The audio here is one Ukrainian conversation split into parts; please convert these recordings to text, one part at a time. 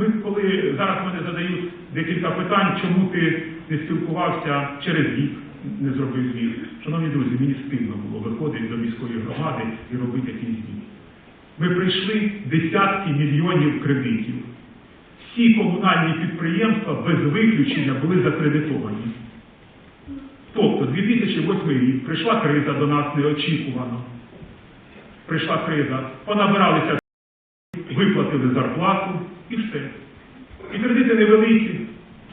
Ми коли зараз мене задають декілька питань, чому ти не спілкувався через рік, не зробив звіт. Шановні друзі, мені стидно було виходити до міської громади і робити якийсь звіт. Ми прийшли десятки мільйонів кредитів. Всі комунальні підприємства без виключення були закредитовані. Тобто 2008 рік прийшла криза до нас неочікувано. Прийшла криза, понабиралися, виплатили зарплату і все. І кредити невеликі,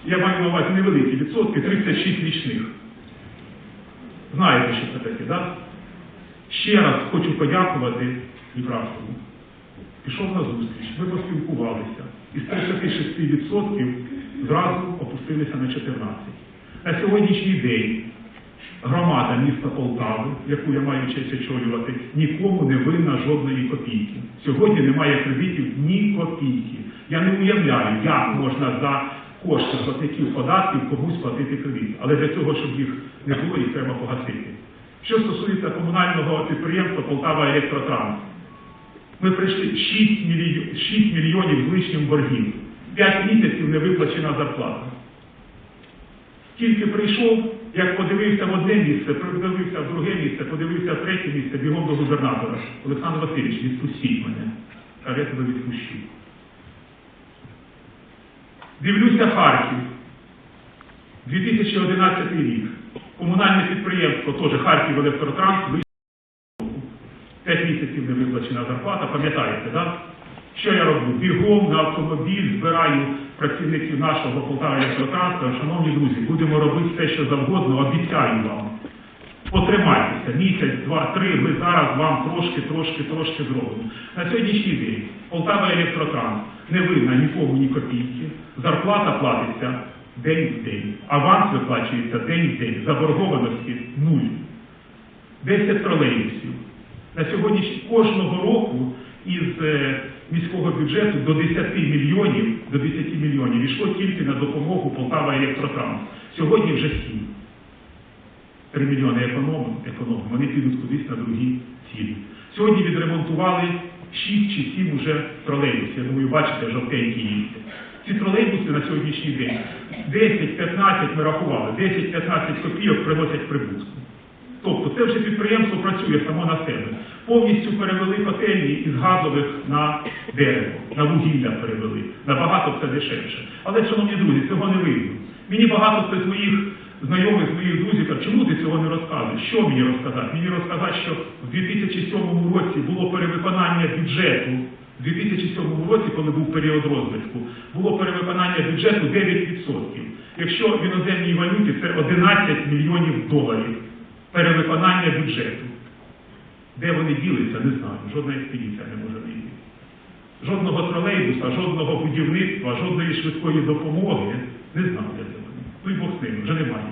я маю на увазі невеликі відсотки, 36 річних. Знаєте, що це таке, так? Ще раз хочу подякувати Дніправському. Пішов на зустріч, ми поспілкувалися. Із 36% зразу опустилися на 14%. На сьогоднішній день громада міста Полтави, яку я маю честь очолювати, нікому не винна жодної копійки. Сьогодні немає кредитів ні копійки. Я не уявляю, як можна за кошти платників податків комусь платити кредит. Але для того, щоб їх не було, їх треба погасити. Що стосується комунального підприємства Полтава Електротранс, ми прийшли 6 мільйонів, 6 мільйонів з лишнім боргів. 5 місяців не виплачена зарплата. Тільки прийшов, як подивився в одне місце, подивився в друге місце, подивився в третє місце, бігом до губернатора. Олександр Васильович, відпустіть мене. Каже, я тебе відпущу. Дивлюся Харків. 2011 рік. Комунальне підприємство, теж Харків Електротранс, вийшло 5 місяців не виплачена зарплата, пам'ятаєте, так? Що я роблю? Бігом на автомобіль збираю працівників нашого Полтава електротранспорту. Шановні друзі, будемо робити все, що завгодно, обіцяю вам. Потримайтеся, місяць, два, три, ми зараз вам трошки, трошки, трошки зробимо. На сьогоднішній день Полтава електротранс не винна нікому ні копійки, зарплата платиться день в день, аванс виплачується день в день, заборгованості нуль. 10 тролейбусів. На сьогодні кожного року із е, міського бюджету до 10 мільйонів, до 10 мільйонів йшло тільки на допомогу Полтава Електротранс. Сьогодні вже 7. 3 мільйони економимо, економимо, вони підуть кудись на другі цілі. Сьогодні відремонтували 6 чи 7 уже тролейбусів. Я думаю, бачите, жовтенькі їздять. Ці тролейбуси на сьогоднішній день 10-15 ми рахували, 10-15 копійок приносять прибутку. Тобто це вже підприємство працює само на себе. Повністю перевели котельні із газових на дерево, на вугілля перевели. Набагато все дешевше. Але, шановні друзі, цього не видно. Мені багато хто з моїх знайомих, з моїх друзів каже, чому ти цього не розказуєш? Що мені розказати? Мені розказати, що в 2007 році було перевиконання бюджету. У 2007 році, коли був період розвитку, було перевиконання бюджету 9%. Якщо в іноземній валюті це 11 мільйонів доларів перевиконання бюджету. Де вони ділися, не знаю. Жодна експедиція не може знайти. Жодного тролейбуса, жодного будівництва, жодної швидкої допомоги не знаю, де це вони. Ну і Бог з ним, вже немає.